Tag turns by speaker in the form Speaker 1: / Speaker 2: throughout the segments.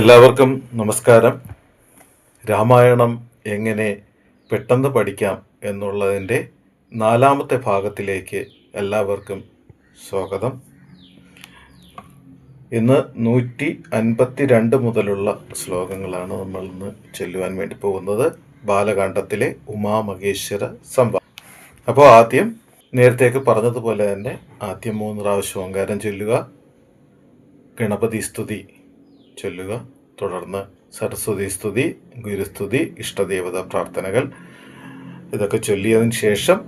Speaker 1: എല്ലാവർക്കും നമസ്കാരം. രാമായണം എങ്ങനെ പെട്ടെന്ന് പഠിക്കാം എന്നുള്ളതിന്റെ നാലാമത്തെ ഭാഗത്തിലേക്ക് എല്ലാവർക്കും സ്വാഗതം. ഇന്ന് നൂറ്റി അൻപത്തി രണ്ട് മുതലുള്ള ശ്ലോകങ്ങളാണ് നമ്മൾ ഇന്ന് ചെല്ലുവാൻ വേണ്ടി പോകുന്നത്. ബാലകാണ്ഡത്തിലെ ഉമാമഹേശ്വര സംഭവം അപ്പോൾ ആദ്യം നേരത്തേക്ക് പറഞ്ഞതുപോലെ തന്നെ ആദ്യം മൂന്ന് പ്രാവശ്യം ഓങ്കാരം ചൊല്ലുക ഗണപതി സ്തുതി ചൊല്ലുക തുടർന്ന് സരസ്വതി സ്തുതി ഗുരുസ്തുതി ഇഷ്ടദേവത പ്രാർത്ഥനകൾ ഇതൊക്കെ ചൊല്ലിയതിന് ശേഷം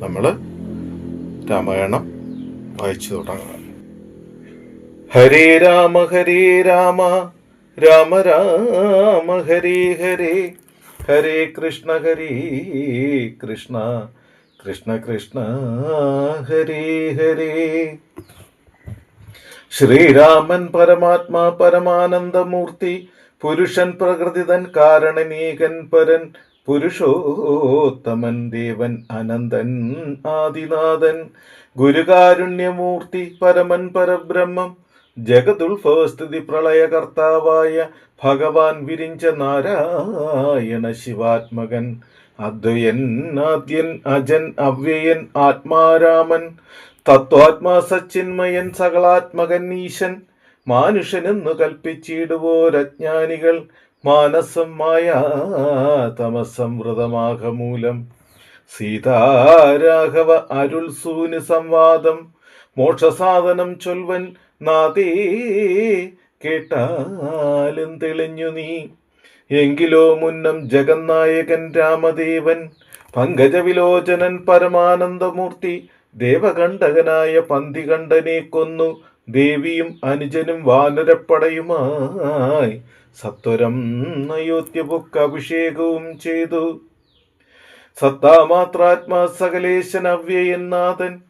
Speaker 1: നമ്മൾ രാമായണം വായിച്ചു തുടങ്ങുക ഹരേ രാമ ഹരേ രാമ രാമ രാമ ഹരേ ഹരേ ഹരേ കൃഷ്ണ ഹരേ കൃഷ്ണ കൃഷ്ണ കൃഷ്ണ ഹരേ ഹരേ. ശ്രീരാമൻ പരമാത്മാ പരമാനന്ദമൂർത്തി പുരുഷൻ പ്രകൃതിതൻ കാരണനീകൻ പരൻ പുരുഷോത്തമൻ ദേവൻ അനന്തൻ ആദിനാഥൻ ഗുരുകാരുണ്യമൂർത്തി പരമൻ പരബ്രഹ്മം ജഗതുൽഭവസ്ഥിതി പ്രളയകർത്താവായ ഭഗവാൻ വിരിഞ്ച നാരായണ ശിവാത്മകൻ അദ്വയൻ ആദ്യൻ അജൻ അവ്യയൻ ആത്മാരാമൻ തത്വാത്മാ സച്ചിന്മയൻ സകളാത്മകൻ ഈശൻ മാനുഷനെന്നു കൽപ്പിച്ചിടുവോരജ്ഞാനികൾ മാനസം മായ തമസംവൃതമാകമൂലം സീതാരാഘവ അരുൾ സൂന് സംവാദം മോക്ഷസാധനം ചൊൽവൻ നാദേ കേട്ടാലും തെളിഞ്ഞു നീ. എങ്കിലോ മുന്നം ജഗന്നായകൻ രാമദേവൻ പങ്കജവിലോചനൻ പരമാനന്ദമൂർത്തി ദേവകണ്ഠകനായ പന്തികണ്ഠനെ കൊന്നു. ദേവിയും അനുജനും വാനരപ്പടയുമായി സത്വരം അയോധ്യബുക്ക് അഭിഷേകവും ചെയ്തു. സത്താമാത്രാത്മാ സകലേശൻ അവ്യയനാഥൻ.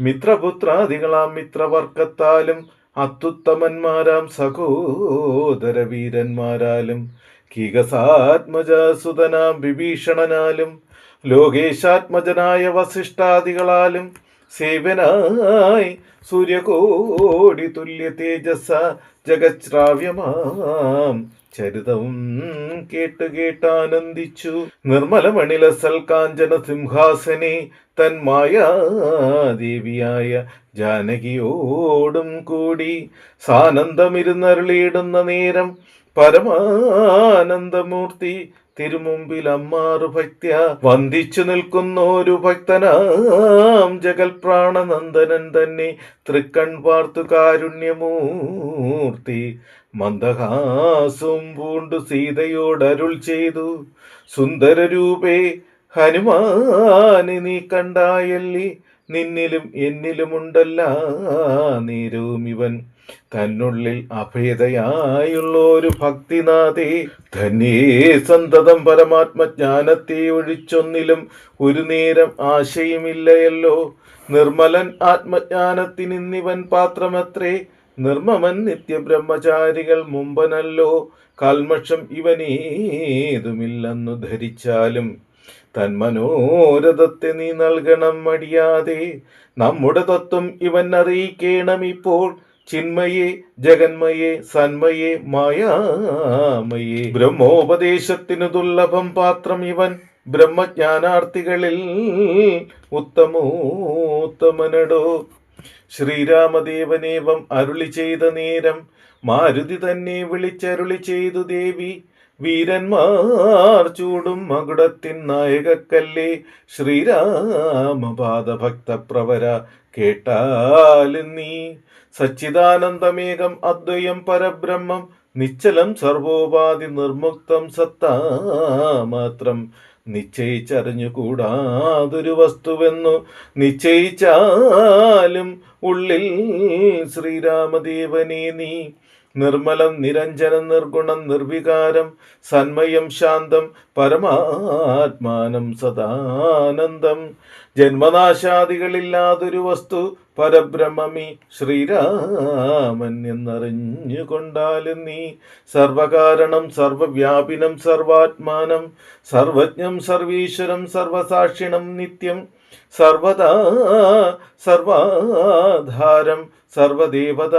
Speaker 1: മിത്രപുത്രാദികളാം മിത്രവർക്കത്താലും അത്യുത്തമന്മാരാം സഹോദര വീരന്മാരാലും കീകസാത്മജസുതനാം വിഭീഷണനാലും ലോകേശാത്മജനായ വസിഷ്ഠാദികളാലും സേവനായി സൂര്യകോടി തുല്യ തേജസ ജഗശ്രാവ്യമാം ചരിതം കേട്ട് കേട്ടാനന്ദിച്ചു. നിർമ്മലമണില സൽക്കാഞ്ചന സിംഹാസനെ തന്മായ ദേവിയായ ജാനകിയോടും കൂടി സാനന്ദമിരുന്നരുളിയിടുന്ന നേരം പരമാനന്ദമൂർത്തി തിരുമുമ്പിൽ അമ്മാറു ഭക്ത്യ വന്ദിച്ചു നിൽക്കുന്ന ഒരു ഭക്തനാം ജഗൽ പ്രാണനന്ദനൻ തന്നെ തൃക്കൺ പാർത്തു കാരുണ്യമൂർത്തി മന്ദഹാസും പൂണ്ടു സീതയോടരുൾ ചെയ്തു. സുന്ദരരൂപേ ഹനുമാനെ നീ കണ്ടായല്ലി. നിന്നിലും എന്നിലുമുണ്ടല്ല നീരവും ഇവൻ തന്നുള്ളിൽ അഭേദയായുള്ളൊരു ഭക്തിനാഥേ തന്നെ സന്തതം പരമാത്മജ്ഞാനത്തെ ഒഴിച്ചൊന്നിലും ഒരു നേരം ആശയമില്ലയല്ലോ. നിർമ്മലൻ ആത്മജ്ഞാനത്തിനിന്നിവൻ പാത്രമത്രേ നിർമ്മമൻ നിത്യബ്രഹ്മചാരികൾ മുമ്പനല്ലോ. കൽമഷം ഇവനേതുമില്ലെന്നു ധരിച്ചാലും തൻ തന്മനോരഥത്തെ നീ നൽകണം മടിയാതെ. നമ്മുടെ തത്വം ഇവൻ അറിയിക്കണം ഇപ്പോൾ ചിന്മയെ ജഗന്മയെ സന്മയെ മായാമയെ. ബ്രഹ്മോപദേശത്തിനു ദുർലഭം പാത്രം ഇവൻ ബ്രഹ്മജ്ഞാനാർത്ഥികളിൽ ഉത്തമോത്തമനടോ. ശ്രീരാമദേവനേവം അരുളി ചെയ്ത നേരം മാരുതി തന്നെ വിളിച്ചരുളി ചെയ്തു ദേവി. വീരന്മാർ ചൂടും മകുടത്തിൻ നായകക്കല്ലേ? ശ്രീരാമപാദഭക്തപ്രവര കേട്ടാലും നീ. സച്ചിദാനന്ദമേകം അദ്വയം പരബ്രഹ്മം നിശ്ചലം സർവോപാധി നിർമുക്തം സത്താ മാത്രം നിശ്ചയിച്ചറിഞ്ഞുകൂടാതൊരു വസ്തുവെന്നു നിശ്ചയിച്ചാലും ഉള്ളിൽ ശ്രീരാമദേവനെ നീ. നിർമ്മലം നിരഞ്ജനം നിർഗുണം നിർവികാരം സന്മയം ശാന്തം പരമാത്മാനം സദാനന്ദം. ജന്മനാശാദികളില്ലാതൊരു വസ്തു പരബ്രഹ്മമി ശ്രീരാമൻ എന്നറിഞ്ഞുകൊണ്ടാലും നീ സർവകാരണം സർവവ്യാപിനം സർവാത്മാനം സർവജ്ഞം സർവീശ്വരം സർവസാക്ഷിണം നിത്യം സർവദാ സർവാധാരം സർവദേവതാമയം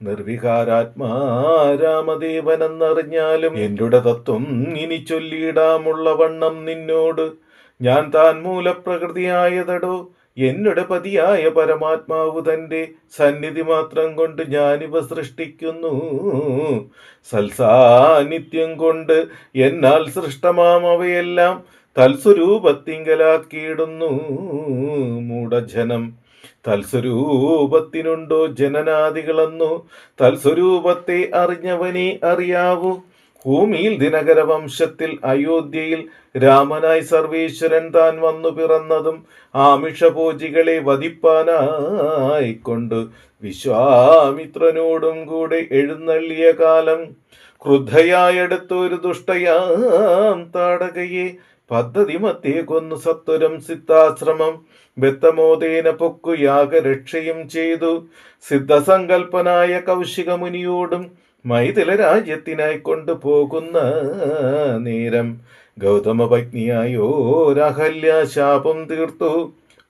Speaker 1: നിർവികാരാത്മാ രാമദേവനെന്നറിഞ്ഞാലും എന്നുടെ തത്വം ഇനി ചൊല്ലിയിടാമുള്ള വണ്ണം നിന്നോട്. ഞാൻ താൻ മൂലപ്രകൃതിയായതടോ എന്നുടെ പതിയായ പരമാത്മാവ് തന്റെ സന്നിധി മാത്രം കൊണ്ട് ഞാനിവ സൃഷ്ടിക്കുന്നു. സൽസാന്നിധ്യം കൊണ്ട് എന്നാൽ സൃഷ്ടമാം അവയെല്ലാം തൽസ്വരൂപത്തിങ്കലാക്കിയിടുന്നു മൂഢജനം തൽസ്വരൂപത്തിനുണ്ടോ ജനനാദികളെന്നു? തൽസ്വരൂപത്തെ അറിഞ്ഞവനെ അറിയാവൂ. ഭൂമിയിൽ ദിനകര വംശത്തിൽ അയോധ്യയിൽ രാമനായി സർവേശ്വരൻ താൻ വന്നു പിറന്നതും ആമിഷഭോജികളെ വധിപ്പാനായിക്കൊണ്ട് വിശ്വാമിത്രനോടും കൂടെ എഴുന്നള്ളിയ കാലം ക്രുദ്ധയായെടുത്തൊരു ദുഷ്ടയാം താടകയെ പദ്ധതി മധ്യേ കൊന്നു സത്വരം സിദ്ധാശ്രമം. ബത്തമോദേന പൊക്കു യാഗരക്ഷയും ചെയ്തു. സിദ്ധസങ്കൽപ്പനായ കൗശിക മുനിയോടും മൈഥില രാജ്യത്തിനായി കൊണ്ടുപോകുന്ന നേരം ഗൗതമ പത്നിയായോരഹല്യ ശാപം തീർത്തു.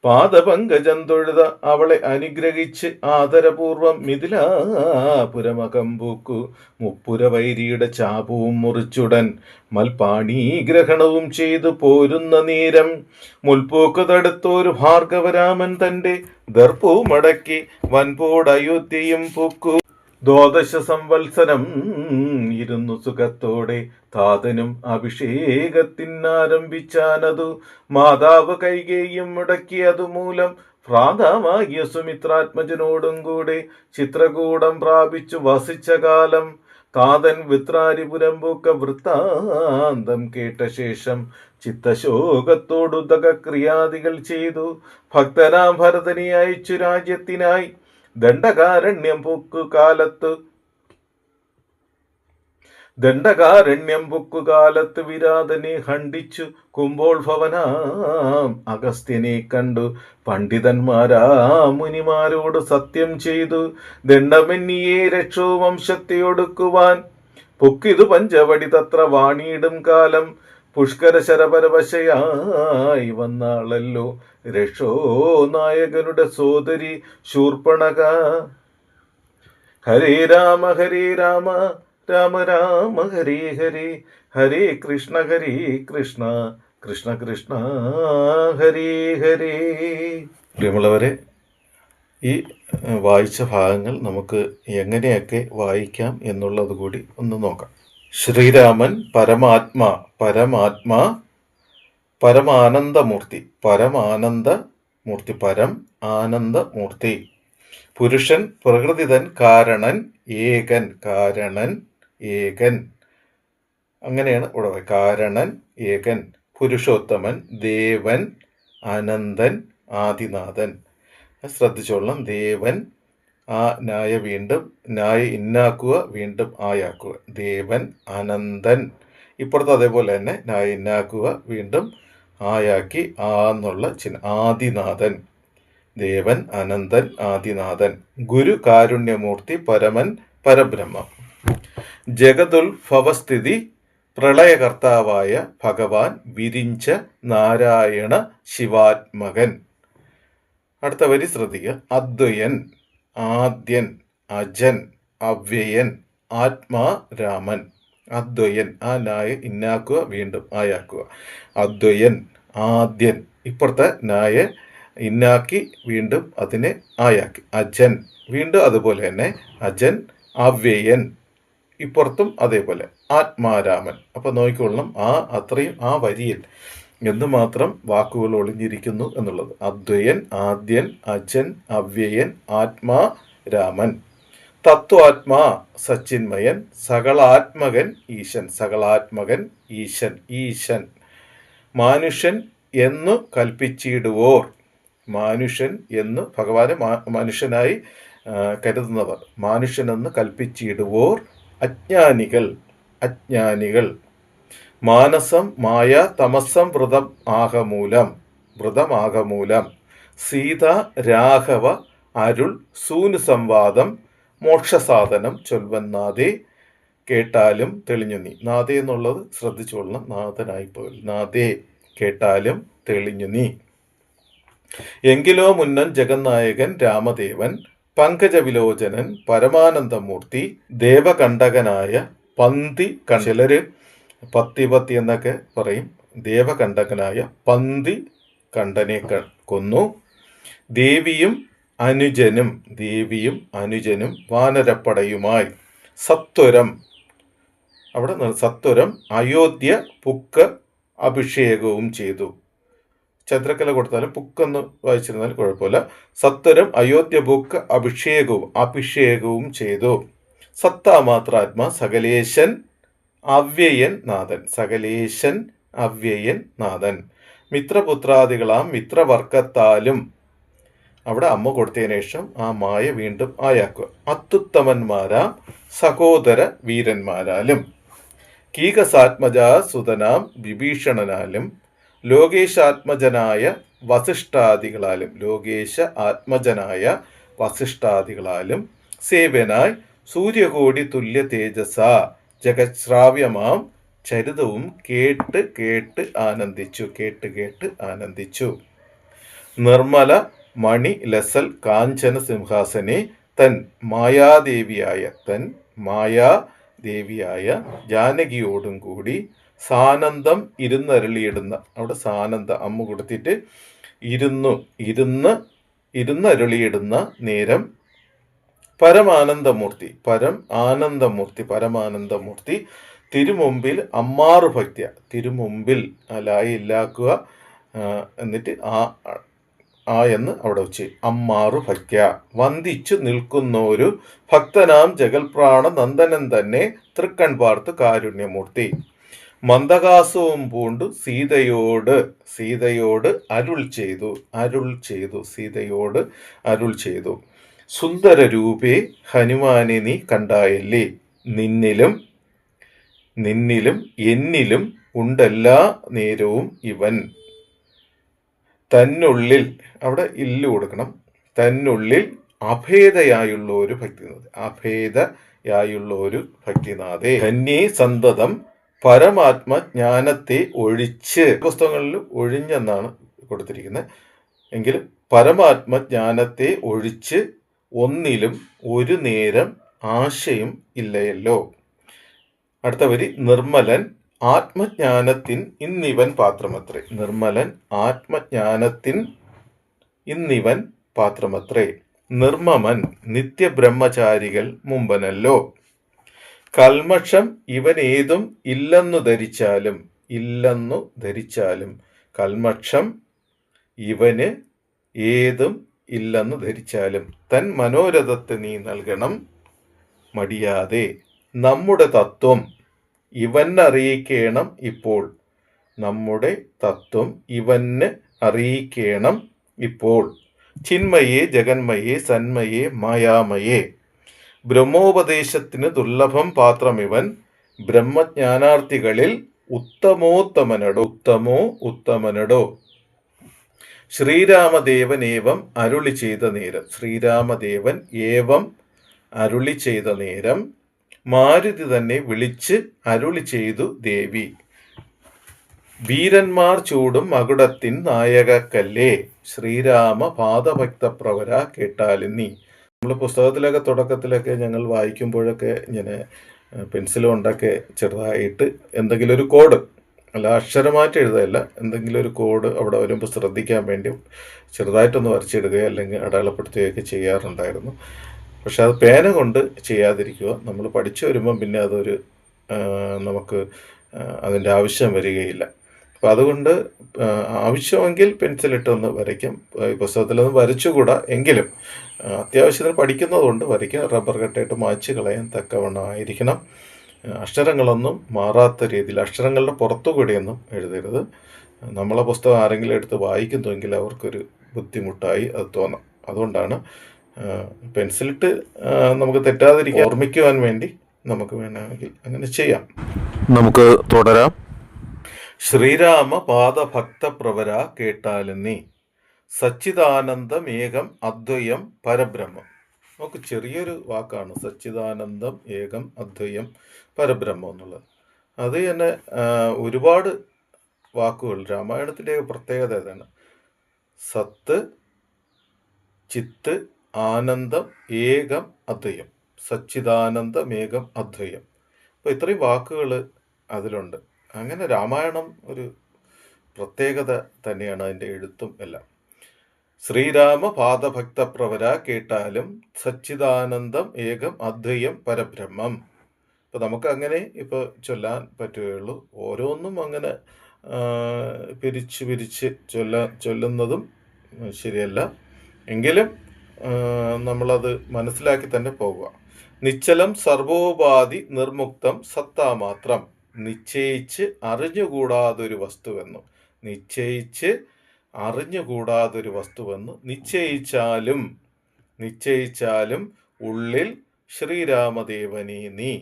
Speaker 1: പാദപങ്കജം തൊഴുത അവളെ അനുഗ്രഹിച്ച് ആദരപൂർവം മിഥിലാപുരമകം പൂക്കു മുപ്പുര വൈരിയുടെ ചാപവും മുറിച്ചുടൻ മൽപാണീഗ്രഹണവും ചെയ്തു പോരുന്ന നേരം മുൽപൂക്ക് തടുത്തോരു ഭാർഗവരാമൻ തന്റെ ദർപ്പവും മടക്കി വൻപോട് അയോധ്യയും പൂക്കു ദ്വാദശ സംവത്സരം ഇരുന്നു സുഖത്തോടെ താതനും അഭിഷേകത്തിനാരംഭിച്ചാനതു. മാതാവ് കൈകേയും മുടക്കിയതു മൂലം ഭ്രാതാവാകിയ സുമിത്രാത്മജനോടും കൂടെ ചിത്രകൂടം പ്രാപിച്ചു വസിച്ച കാലം. താതൻ വിത്രാരിപുരം പൂക്ക വൃത്താന്തം കേട്ട ശേഷം ചിത്തശോകത്തോടുതക ക്രിയാദികൾ ചെയ്തു. ഭക്തനാം ഭരതനെ അയച്ചു രാജ്യത്തിനായി. ദണ്ഡകാരണ്യം പൂക്കു കാലത്ത്. ദണ്ഡകാരണ്യം പൊക്കുകാലത്ത് വിരാതനെ ഖണ്ഡിച്ചു കുംഭോത്ഭവനാം അഗസ്ത്യനെ കണ്ടു പണ്ഡിതന്മാരാ മുനിമാരോട് സത്യം ചെയ്തു ദണ്ഡമെന്നിയെ രക്ഷോ വംശത്തെ ഒടുക്കുവാൻ പൊക്കിതു പഞ്ചവടി തത്ര വാണിയിടും കാലം. പുഷ്കര ശരപരവശയായി വന്നാളല്ലോ. രക്ഷോ നായകനുടെ സോദരി ശൂർപ്പണക. ഹരേ രാമ ഹരേ രാമ രാമ രാമ ഹരേ ഹരേ ഹരേ കൃഷ്ണ ഹരേ കൃഷ്ണ കൃഷ്ണ കൃഷ്ണ ഹരേ ഹരേ. പ്രിയമുള്ളവരെ ഈ വായിച്ച ഭാഗങ്ങൾ നമുക്ക് എങ്ങനെയൊക്കെ വായിക്കാം എന്നുള്ളത് കൂടി ഒന്ന് നോക്കാം. ശ്രീരാമൻ പരമാത്മാ പരമാത്മാ പരമാനന്ദമൂർത്തി പരമാനന്ദ മൂർത്തി പരം ആനന്ദമൂർത്തി. പുരുഷൻ പ്രകൃതിതൻ കാരണൻ ഏകൻ കാരണൻ ഏകൻ. അങ്ങനെയാണ് ഇവിടെ കാരണൻ ഏകൻ. പുരുഷോത്തമൻ ദേവൻ അനന്തൻ ആദിനാഥൻ. ശ്രദ്ധിച്ചോളണം. ദേവൻ ആ നായ വീണ്ടും നായ ഇന്നാക്കുക വീണ്ടും ആയാക്കുക. ദേവൻ അനന്തൻ. ഇപ്പുറത്ത് അതേപോലെ തന്നെ നായ ഇന്നാക്കുക വീണ്ടും ആയാക്കി ആ എന്നുള്ള ചിഹ്നം. ആദിനാഥൻ. ദേവൻ അനന്തൻ ആദിനാഥൻ. ഗുരു കാരുണ്യമൂർത്തി പരമൻ പരബ്രഹ്മം. ജഗതുൽഭവസ്ഥിതി പ്രളയകർത്താവായ ഭഗവാൻ വിരിഞ്ച നാരായണ ശിവാത്മകൻ. അടുത്ത വരി ശ്രദ്ധിക്കുക. അദ്വയൻ. ആദ്യൻ അജൻ അവ്യയൻ ആത്മാ രാമൻ. അദ്വയൻ ആ നായ ഇന്നാക്കുക വീണ്ടും ആയാക്കുക. അദ്വയൻ ആദ്യൻ ഇപ്പുറത്തെ നായ ഇന്നാക്കി വീണ്ടും അതിനെ ആയാക്കി. അജൻ വീണ്ടും അതുപോലെ തന്നെ അജൻ അവ്യയൻ ഇപ്പുറത്തും അതേപോലെ ആത്മാരാമൻ അപ്പം നോക്കിക്കൊള്ളണം ആ അത്രയും ആ വരിയിൽ എന്തുമാത്രം വാക്കുകൾ ഒളിഞ്ഞിരിക്കുന്നു എന്നുള്ളത്. അദ്വയൻ ആദ്യൻ അജൻ അവ്യയൻ ആത്മാ രാമൻ. തത്വാത്മാ സച്ചിന്മയൻ. സകളാത്മകൻ ഈശൻ. സകളാത്മകൻ ഈശൻ. ഈശൻ. മാനുഷ്യൻ എന്നു കൽപ്പിച്ചിടുവോർ. മാനുഷ്യൻ എന്ന് ഭഗവാനെ മനുഷ്യനായി കരുതുന്നവർ. മാനുഷ്യനെന്ന് കൽപ്പിച്ചിടുവോർ. അജ്ഞാനികൾ. അജ്ഞാനികൾ. മാനസം മായ തമസം വ്രതം ആകമൂലം. വ്രതമാകമൂലം. സീത രാഘവ അരുൾ സൂനു സംവാദം മോക്ഷസാധനം ചൊൽവന്നാദേ കേട്ടാലും തെളിഞ്ഞു നീ. നാദേ എന്നുള്ളത് ശ്രദ്ധിച്ചുകൊള്ളണം നാഥനായിപ്പോയി. നാദേ കേട്ടാലും തെളിഞ്ഞു നീ. എങ്കിലോ മുന്നൻ ജഗന്നായകൻ രാമദേവൻ പങ്കജ വിലോചനൻ പരമാനന്ദമൂർത്തി ദേവകണ്ഠകനായ പന്തി ചിലര് പത്തി പത്തി എന്നൊക്കെ പറയും. ദേവകണ്ഠകനായ പന്തി കണ്ഠനെ കൊന്നു. ദേവിയും അനുജനും ദേവിയും അനുജനും വാനരപ്പടയുമായി സത്വരം അവിടെ സത്വരം അയോധ്യ പുക്ക് അഭിഷേകവും ചെയ്തു. ചന്ദ്രക്കല കൊടുത്താലും പുക്കെന്ന് വായിച്ചിരുന്നാലും കുഴപ്പമില്ല. സത്വരം അയോധ്യ പുക്ക് അഭിഷേകവും അഭിഷേകവും ചെയ്തു. സത്താമാത്രാത്മ സകലേശൻ അവ്യയൻ നാഥൻ സകലേശൻ അവ്യയൻ നാഥൻ. മിത്രപുത്രാദികളാം മിത്രവർഗത്താലും അവിടെ അമ്മ കൊടുത്തതിന് ശേഷം ആ മായ വീണ്ടും ആയാക്കുക. അത്യുത്തമന്മാരാം സഹോദര വീരന്മാരാലും. കീകസാത്മജ സുതനാം വിഭീഷണനാലും. ലോകേശാത്മജനായ വസിഷ്ഠാദികളാലും. ലോകേശ ആത്മജനായ വസിഷ്ഠാദികളാലും. സേവനായി സൂര്യകോടി തുല്യ തേജസ ജഗശ്രാവ്യമാം ചരിതവും കേട്ട് കേട്ട് ആനന്ദിച്ചു കേട്ട് കേട്ട് ആനന്ദിച്ചു. നിർമ്മല മണി ലസൽ കാഞ്ചന സിംഹാസനെ തൻ മായാദേവിയായ തൻ മായാദേവിയായ ജാനകിയോടും കൂടി സാനന്ദം ഇരുന്നരുളിയിടുന്ന അവിടെ സാനന്ദ അമ്മ കൊടുത്തിട്ട് ഇരുന്നു ഇരുന്ന് ഇരുന്നരുളിയിടുന്ന നേരം പരമാനന്ദമൂർത്തി പരം ആനന്ദമൂർത്തി പരമാനന്ദമൂർത്തി. തിരുമുമ്പിൽ അമ്മാറു ഭക്തിയ. തിരുമുമ്പിൽ അലായി ഇല്ലാക്കുക എന്നിട്ട് ആ ആ എന്ന് അവിടെ വെച്ച് അമ്മാറു ഭക്യ വന്ദിച്ചു നിൽക്കുന്നൊരു ഭക്തനാം ജഗൽപ്രാണ നന്ദനൻ തന്നെ തൃക്കൺ പാർത്ത് കാരുണ്യമൂർത്തി. മന്ദകാസവും പൂണ്ടു സീതയോട് സീതയോട് അരുൾ ചെയ്തു അരുൾ ചെയ്തു സീതയോട് അരുൾ ചെയ്തു. സുന്ദര രൂപേ ഹനുമാനെ നീ കണ്ടായല്ലേ? നിന്നിലും നിന്നിലും എന്നിലും ഉണ്ടെല്ലാ നേരവും ഇവൻ. തന്നുള്ളിൽ അവിടെ ഇല്ല് കൊടുക്കണം. തന്നുള്ളിൽ അഭേദയായുള്ള ഒരു ഭക്തിനാഥ് അഭേദയായുള്ള ഒരു ഭക്തിനാഥേ. ധന്യേ സന്തതം പരമാത്മ ജ്ഞാനത്തെ ഒഴിച്ച്. പുസ്തകങ്ങളിൽ ഒഴിഞ്ഞെന്നാണ് കൊടുത്തിരിക്കുന്നത്. എങ്കിലും പരമാത്മ ജ്ഞാനത്തെ ഒഴിച്ച് ഒന്നിലും ഒരു നേരം ആശയം ഇല്ലയല്ലോ. അടുത്ത വരി നിർമ്മലൻ ആത്മജ്ഞാനത്തിൻ ഇന്നിവൻ പാത്രമത്രേ. നിർമ്മലൻ ആത്മജ്ഞാനത്തിൻ ഇന്നിവൻ പാത്രമത്രേ. നിർമ്മമൻ നിത്യബ്രഹ്മചാരികൾ മുമ്പനല്ലോ. കൽമക്ഷം ഇവനേതും ഇല്ലെന്നു ധരിച്ചാലും ഇല്ലെന്നു ധരിച്ചാലും കൽമക്ഷം ഇവന് ഏതും ഇല്ലെന്ന് ധരിച്ചാലും തൻ മനോരഥത്തെ നീ നൽകണം മടിയാതെ. നമ്മുടെ തത്വം ഇവനറിയിക്കണം ഇപ്പോൾ. നമ്മുടെ തത്വം ഇവന് അറിയിക്കണം ഇപ്പോൾ. ചിന്മയെ ജഗന്മയെ സന്മയെ മായാമയെ. ബ്രഹ്മോപദേശത്തിന് ദുർലഭം പാത്രമിവൻ. ബ്രഹ്മജ്ഞാനാർത്ഥികളിൽ ഉത്തമോത്തമനടോ. ഉത്തമോ ഉത്തമനടോ. ശ്രീരാമദേവൻ ഏവം അരുളി ചെയ്ത നേരം. ശ്രീരാമദേവൻ ഏവം അരുളി ചെയ്ത നേരം മാരുതി തന്നെ വിളിച്ച് അരുളി ചെയ്തു ദേവി. വീരന്മാർ ചൂടും മകുടത്തിൻ നായകക്കല്ലേ? ശ്രീരാമ പാദഭക്തപ്രവര കേട്ടാലിന്നി. നമ്മൾ പുസ്തകത്തിലൊക്കെ തുടക്കത്തിലൊക്കെ ഞങ്ങൾ വായിക്കുമ്പോഴൊക്കെ ഇങ്ങനെ പെൻസിൽ കൊണ്ടൊക്കെ ചെറുതായിട്ട് എന്തെങ്കിലും ഒരു കോഡ് അല്ല അക്ഷരമായിട്ട് എഴുതുകയല്ല എന്തെങ്കിലും ഒരു കോഡ് അവിടെ വരുമ്പോൾ ശ്രദ്ധിക്കാൻ വേണ്ടി ചെറുതായിട്ടൊന്ന് വരച്ചിടുകയോ അല്ലെങ്കിൽ അടയാളപ്പെടുത്തുകയൊക്കെ ചെയ്യാറുണ്ടായിരുന്നു. പക്ഷെ അത് പേന കൊണ്ട് ചെയ്യാതിരിക്കുക. നമ്മൾ പഠിച്ചു വരുമ്പം പിന്നെ അതൊരു നമുക്ക് അതിന്റെ ആവശ്യം വരികയില്ല. അപ്പോൾ അതുകൊണ്ട് ആവശ്യമെങ്കിൽ പെൻസിലിട്ടൊന്ന് വരയ്ക്കും. പുസ്തകത്തിലൊന്നും വരച്ചുകൂടാ. എങ്കിലും അത്യാവശ്യത്തിന് പഠിക്കുന്നതുകൊണ്ട് വരയ്ക്കുക റബ്ബർ കട്ടായിട്ട് മായ്ച്ച് കളയാൻ തക്കവണ്ണം ആയിരിക്കണം ആ, അക്ഷരങ്ങളൊന്നും മാറാത്ത രീതിയിൽ അക്ഷരങ്ങളുടെ പുറത്തുകൂടിയൊന്നും എഴുതരുത്. നമ്മളെ പുസ്തകം ആരെങ്കിലും എടുത്ത് വായിക്കുന്നുവെങ്കിൽ അവർക്കൊരു ബുദ്ധിമുട്ടായി അത് തോന്നാം. അതുകൊണ്ടാണ് പെൻസിലിട്ട് നമുക്ക് തെറ്റാതിരിക്കാൻ ഓർമ്മിക്കുവാൻ വേണ്ടി നമുക്ക് വേണമെങ്കിൽ അങ്ങനെ ചെയ്യാം.
Speaker 2: നമുക്ക് തുടരാം.
Speaker 1: ശ്രീരാമ പാദഭക്ത പ്രവര കേട്ടാലും നീ സച്ചിദാനന്ദമേകം അദ്വയം പരബ്രഹ്മം. നമുക്ക് ചെറിയൊരു വാക്കാണ്. സച്ചിദാനന്ദം ഏകം അദ്വയം പരബ്രഹ്മം എന്നുള്ളത്. അത് തന്നെ ഒരുപാട് വാക്കുകൾ. രാമായണത്തിന്റെ പ്രത്യേകത ഇതാണ്. സത്ത് ചിത്ത് ആനന്ദം ഏകം അദ്വയം. സച്ചിദാനന്ദം ഏകം അദ്വയം. അപ്പോൾ ഇത്രയും വാക്കുകൾ അതിലുണ്ട്. അങ്ങനെ രാമായണം ഒരു പ്രത്യേകത തന്നെയാണ് അതിന്റെ എഴുത്തും എല്ലാം. ശ്രീരാമ പാദഭക്തപ്രവര കേട്ടാലും സച്ചിദാനന്ദം ഏകം അദ്വയം പരബ്രഹ്മം. ഇപ്പം നമുക്ക് അങ്ങനെ ഇപ്പോൾ ചൊല്ലാൻ പറ്റുകയുള്ളൂ. ഓരോന്നും അങ്ങനെ പിരിച്ച് പിരിച്ച് ചൊല്ല ചൊല്ലുന്നതും ശരിയല്ല. എങ്കിലും നമ്മളത് മനസ്സിലാക്കി തന്നെ പോകുക നിശ്ചലം സർവോപാധി നിർമുക്തം സത്താമാത്രം നിശ്ചയിച്ച് അറിഞ്ഞുകൂടാതൊരു വസ്തുവെന്നു. നിശ്ചയിച്ച് അറിഞ്ഞുകൂടാതൊരു വസ്തുവെന്നു. നിശ്ചയിച്ചാലും നിശ്ചയിച്ചാലും ഉള്ളിൽ ശ്രീരാമദേവനീ നീ.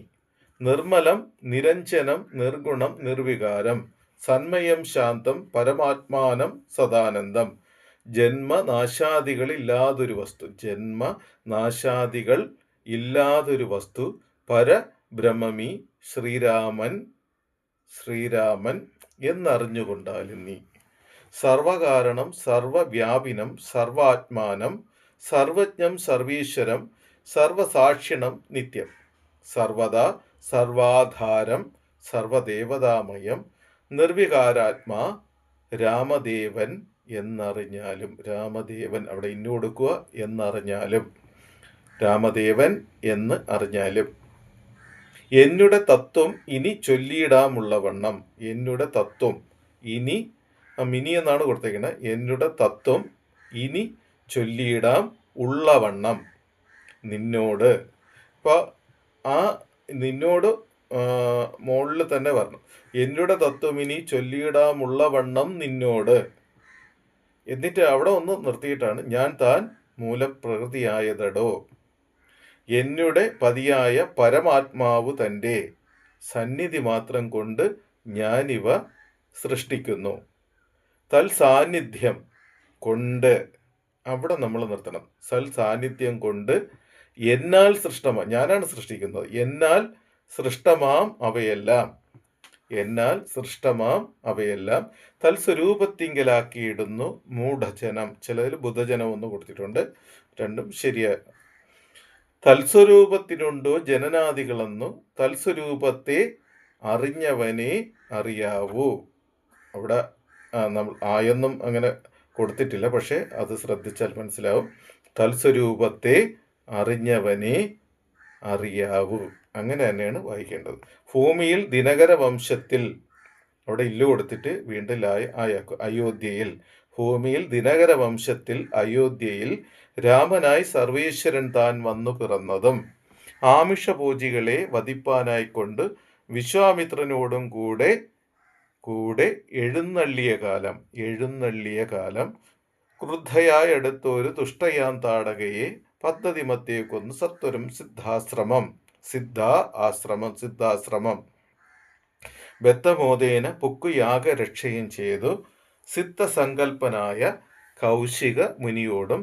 Speaker 1: നിർമ്മലം നിരഞ്ജനം നിർഗുണം നിർവികാരം സന്മയം ശാന്തം പരമാത്മാനം സദാനന്ദം. ജന്മനാശാദികളില്ലാതൊരു വസ്തു. ജന്മ നാശാദികൾ ഇല്ലാതൊരു വസ്തു. പരബ്രഹ്മമി ശ്രീരാമൻ ശ്രീരാമൻ എന്നറിഞ്ഞുകൊണ്ടാലും നീ സർവകാരണം സർവവ്യാപിനം സർവാത്മാനം സർവജ്ഞം സർവീശ്വരം സർവസാക്ഷിണം നിത്യം. സർവദാ സർവാധാരം സർവദേവതാമയം നിർവികാരാത്മാ രാമദേവൻ എന്നറിഞ്ഞാലും രാമദേവൻ അവിടെ ഇന്നു കൊടുക്കുക എന്നറിഞ്ഞാലും രാമദേവൻ എന്ന് അറിഞ്ഞാലും. എന്നുടെ തത്വം ഇനി ചൊല്ലിയിടാമുള്ളവണ്ണം എന്നുടെ തത്വം ഇനി മിനി എന്നാണ് കൊടുത്തേക്കുന്നത് എന്നുടെ തത്വം ഇനി ചൊല്ലിയിടാം ഉള്ളവണ്ണം നിന്നോട്. ഇപ്പോൾ ആ നിന്നോട് മുകളിൽ തന്നെ പറഞ്ഞു എന്നുടെ തത്വമിനി ഇനി ചൊല്ലിയിടാമുള്ളവണ്ണം നിന്നോട്. എന്നിട്ട് അവിടെ ഒന്ന് നിർത്തിയിട്ടാണ് ഞാൻ താൻ മൂലപ്രകൃതിയായതടോ. എന്നുടെ പതിയായ പരമാത്മാവ് തന്റെ സന്നിധി മാത്രം കൊണ്ട് ഞാനിവ സൃഷ്ടിക്കുന്നു. തൽ സാന്നിധ്യം കൊണ്ട് അവിടെ നമ്മൾ നിർത്തണം. സൽ സാന്നിധ്യം കൊണ്ട് എന്നാൽ സൃഷ്ടമാ ഞാനാണ് സൃഷ്ടിക്കുന്നത്. എന്നാൽ സൃഷ്ടമാം അവയെല്ലാം. എന്നാൽ സൃഷ്ടമാം അവയെല്ലാം. തൽസ്വരൂപത്തിങ്കലാക്കിയിടുന്നു മൂഢജനം. ചിലതിൽ ബുധജനം ഒന്ന് കൊടുത്തിട്ടുണ്ട്. രണ്ടും ശരിയാണ് തൽസ്വരൂപത്തിനുണ്ടോ ജനനാദികളെന്നു തൽസ്വരൂപത്തെ അറിഞ്ഞവനെ അറിയാവൂ. അവിടെ നമ്മൾ ആയൊന്നും അങ്ങനെ കൊടുത്തിട്ടില്ല. പക്ഷേ അത് ശ്രദ്ധിച്ചാൽ മനസ്സിലാവും. തൽസ്വരൂപത്തെ അറിഞ്ഞവനെ അറിയാവൂ. അങ്ങനെ തന്നെയാണ് വായിക്കേണ്ടത്. ഭൂമിയിൽ ദിനകര വംശത്തിൽ അവിടെ ഇല്ല് കൊടുത്തിട്ട് വീണ്ടും ലായ ആയാക്കും. അയോധ്യയിൽ ഭൂമിയിൽ ദിനകര വംശത്തിൽ അയോധ്യയിൽ രാമനായി സർവേശ്വരൻ താൻ വന്നു പിറന്നതും ആമിഷപൂജികളെ വധിപ്പാനായിക്കൊണ്ട് വിശ്വാമിത്രനോടും കൂടെ കൂടെ എഴുന്നള്ളിയ കാലം എഴുന്നള്ളിയ കാലം ക്രുദ്ധയായടുത്തൊരു തുഷ്ടയാം താടകയെ പദ്ധതി മധ്യേക്കൊന്ന് സത്വരം സിദ്ധാശ്രമം. സിദ്ധ ആശ്രമം സിദ്ധാശ്രമം. ബദ്ധമോദേന പുക്കുയാഗ രക്ഷയും ചെയ്തു. സിദ്ധസങ്കൽപ്പനായ കൗശിക മുനിയോടും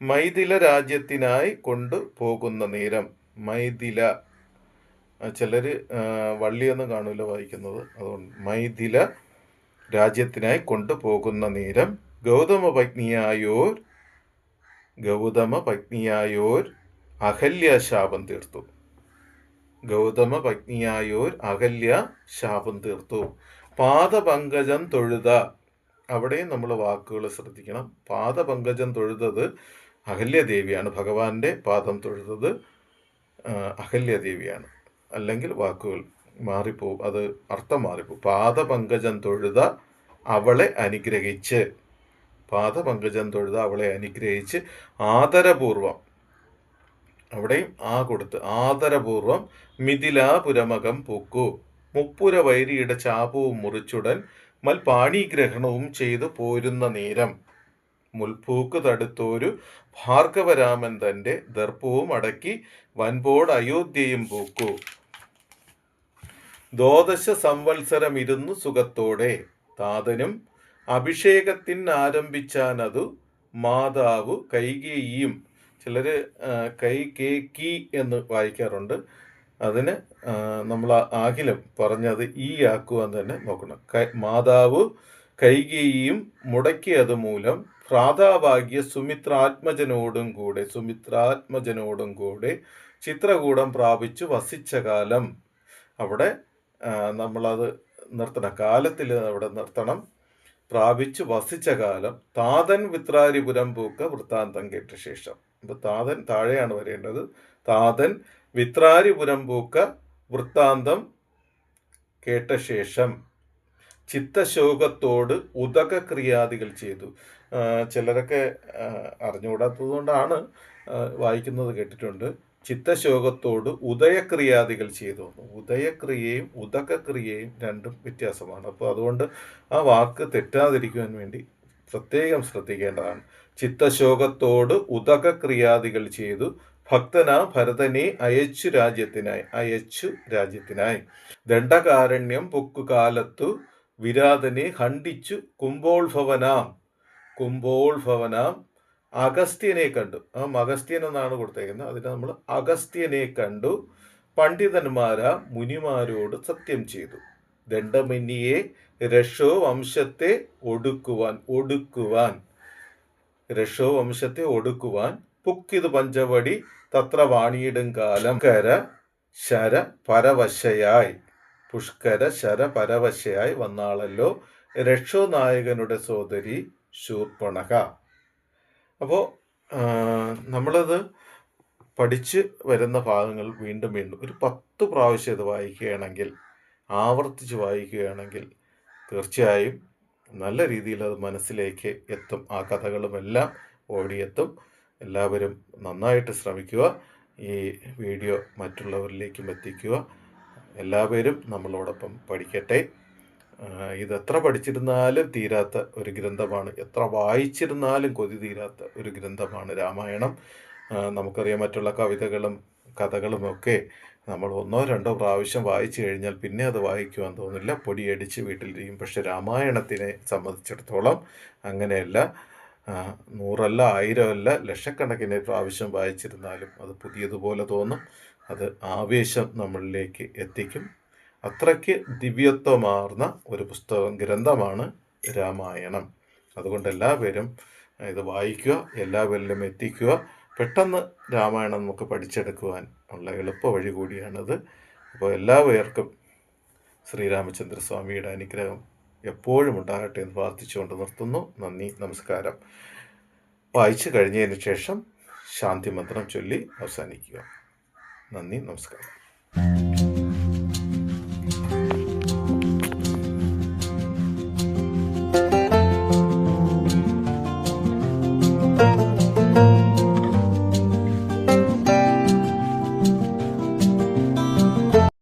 Speaker 1: മൈഥില രാജ്യത്തിനായി കൊണ്ടു പോകുന്ന നേരം. മൈഥില. ചിലർ വള്ളിയൊന്നും കാണൂല വായിക്കുന്നത്. അതുകൊണ്ട് മൈഥില രാജ്യത്തിനായി കൊണ്ടുപോകുന്ന നേരം ഗൗതമ പത്നിയായോർ ഗൗതമ പത്നിയായോർ അഹല്യ ശാപം തീർത്തു. ഗൗതമ പത്നിയായോർ അഹല്യ ശാപം തീർത്തു. പാദപങ്കജം തൊഴുത. അവിടെയും നമ്മൾ വാക്കുകൾ ശ്രദ്ധിക്കണം. പാദപങ്കജം തൊഴുതത് അഹല്യദേവിയാണ്. ഭഗവാന്റെ പാദം തൊഴുതത് അഹല്യദേവിയാണ്. അല്ലെങ്കിൽ വാക്കുകൾ മാറിപ്പോവും. അത് അർത്ഥം മാറിപ്പോവും. പാദപങ്കജം തൊഴുത അവളെ അനുഗ്രഹിച്ച്. പാദപങ്കജം തൊഴുത അവളെ അനുഗ്രഹിച്ച് ആദരപൂർവം അവിടെയും ആ കൊടുത്ത് ആദരപൂർവം മിഥിലാപുരമകം പൂക്കു. മുപ്പുര വൈരിയുടെ ചാപവും മുറിച്ചുടൻ മൽപാണിഗ്രഹണവും ചെയ്തു പോരുന്ന നേരം. മുൽപൂക്ക് തടുത്തോരു ഭാർഗവരാമൻ തന്റെ ദർപ്പവും അടക്കി വൻപോട് അയോധ്യയും പൂക്കു. ദ്വാദശ സംവത്സരം ഇരുന്നു സുഖത്തോടെ. താതനും അഭിഷേകത്തിന് ആരംഭിച്ചാനതു മാതാവ് കൈകേയിയും. കൈ കേ കി എന്ന് വായിക്കാറുണ്ട്. അതിന് നമ്മൾ ആകിലും പറഞ്ഞത് ഈ ആക്കുവാൻ തന്നെ നോക്കണം. മാതാവ് കൈകേയിയും മുടക്കിയത് മൂലം ഭ്രാതാവാകിയ സുമിത്രാത്മജനോടും കൂടെ സുമിത്രാത്മജനോടും കൂടെ ചിത്രകൂടം പ്രാപിച്ചു വസിച്ച കാലം. അവിടെ നമ്മളത് നിർത്തണം. കാലത്തിൽ അവിടെ നിർത്തണം. പ്രാപിച്ചു വസിച്ച കാലം താതൻ വിത്രാരിപുരം പൂക്ക വൃത്താന്തം കേട്ട ശേഷം. അപ്പൊ താതൻ താഴെയാണ് വരേണ്ടത്. താതൻ വിത്രാരിപുരം പൂക്ക വൃത്താന്തം കേട്ട ശേഷം ചിത്തശോകത്തോട് ഉദക ക്രിയാദികൾ ചെയ്തു. ചിലരൊക്കെ അറിഞ്ഞുകൂടാത്തത് കൊണ്ടാണ് വായിക്കുന്നത് കേട്ടിട്ടുണ്ട്. ചിത്തശോകത്തോട് ഉദയക്രിയാദികൾ ചെയ്തു ഉദയക്രിയയും ഉദകക്രിയയും രണ്ടും വ്യത്യാസമാണ്. അപ്പോൾ അതുകൊണ്ട് ആ വാക്ക് തെറ്റാതിരിക്കുവാൻ വേണ്ടി പ്രത്യേകം ശ്രദ്ധിക്കേണ്ടതാണ്. ചിത്തശോകത്തോട് ഉദകക്രിയാദികൾ ചെയ്തു. ഭക്തനാ ഭരതനെ അയച്ചു രാജ്യത്തിനായി അയച്ചു രാജ്യത്തിനായി. ദണ്ഡകാരണ്യം പൊക്കുകാലത്തു വിരാതനെ ഖണ്ഡിച്ചു കുംഭോത്ഭവനാം. കുംഭോത്ഭവനാം അഗസ്ത്യനെ കണ്ടു. ആ അഗസ്ത്യൻ എന്നാണ് കൊടുത്തേക്കുന്നത്. അതിന് നമ്മൾ അഗസ്ത്യനെ കണ്ടു. പണ്ഡിതന്മാരാ മുനിമാരോട് സത്യം ചെയ്തു. ദണ്ഡമന്യെ രക്ഷോ വംശത്തെ ഒടുക്കുവാൻ ഒടുക്കുവാൻ. രക്ഷോ വംശത്തെ ഒടുക്കുവാൻ പുക്കിത് പഞ്ചവടി തത്ര വാണിയിടും കാലം. കര ശര പരവശയായി. പുഷ്കര ശര പരവശയായി വന്നാളല്ലോ രക്ഷോ നായകനുടെ സോദരി ശൂർപ്പണക. അപ്പോൾ നമ്മളത് പഠിച്ച് വരുന്ന ഭാഗങ്ങൾ വീണ്ടും വീണ്ടും ഒരു പത്ത് പ്രാവശ്യം ഇത് വായിക്കുകയാണെങ്കിൽ ആവർത്തിച്ച് വായിക്കുകയാണെങ്കിൽ തീർച്ചയായും നല്ല രീതിയിൽ അത് മനസ്സിലേക്ക് എത്തും. ആ കഥകളുമെല്ലാം ഓടിയെത്തും. എല്ലാവരും നന്നായിട്ട് ശ്രമിക്കുക. ഈ വീഡിയോ മറ്റുള്ളവരിലേക്കും എത്തിക്കുക. എല്ലാവരും നമ്മളോടൊപ്പം പഠിക്കട്ടെ. ആ, ഇത് എത്ര പഠിച്ചിരുന്നാലും തീരാത്ത ഒരു ഗ്രന്ഥമാണ്. എത്ര വായിച്ചിരുന്നാലും കൊതി തീരാത്ത ഒരു ഗ്രന്ഥമാണ് രാമായണം. നമുക്കറിയാം മറ്റുള്ള കവിതകളും കഥകളുമൊക്കെ നമ്മൾ ഒന്നോ രണ്ടോ പ്രാവശ്യം വായിച്ചു കഴിഞ്ഞാൽ പിന്നെ അത് വായിക്കുവാൻ തോന്നില്ല. പൊടിയടിച്ച് വീട്ടിലിരിക്കും. പക്ഷെ രാമായണത്തിനെ സംബന്ധിച്ചിടത്തോളം അങ്ങനെയല്ല. നൂറല്ല ആയിരമല്ല ലക്ഷക്കണക്കിന് പ്രാവശ്യം വായിച്ചിരുന്നാലും അത് പുതിയതുപോലെ തോന്നും. അത് ആവേശം നമ്മളിലേക്ക് എത്തിക്കും. അത്രയ്ക്ക് ദിവ്യത്വമാർന്ന ഒരു പുസ്തകം ഗ്രന്ഥമാണ് രാമായണം. അതുകൊണ്ട് എല്ലാവരും ഇത് വായിക്കുക എല്ലാവരിലും എത്തിക്കുക. പെട്ടെന്ന് രാമായണം നമുക്ക് പഠിച്ചെടുക്കുവാൻ ഉള്ള എളുപ്പ വഴി കൂടിയാണിത്. അപ്പോൾ എല്ലാവർക്കും ശ്രീരാമചന്ദ്രസ്വാമിയുടെ അനുഗ്രഹം എപ്പോഴും ഉണ്ടാകട്ടെ എന്ന് പ്രാർത്ഥിച്ചുകൊണ്ട് നിർത്തുന്നു. നന്ദി നമസ്കാരം. വായിച്ചു കഴിഞ്ഞതിന് ശേഷം ശാന്തി മന്ത്രം ചൊല്ലി അവസാനിക്കുക. നന്ദി നമസ്കാരം.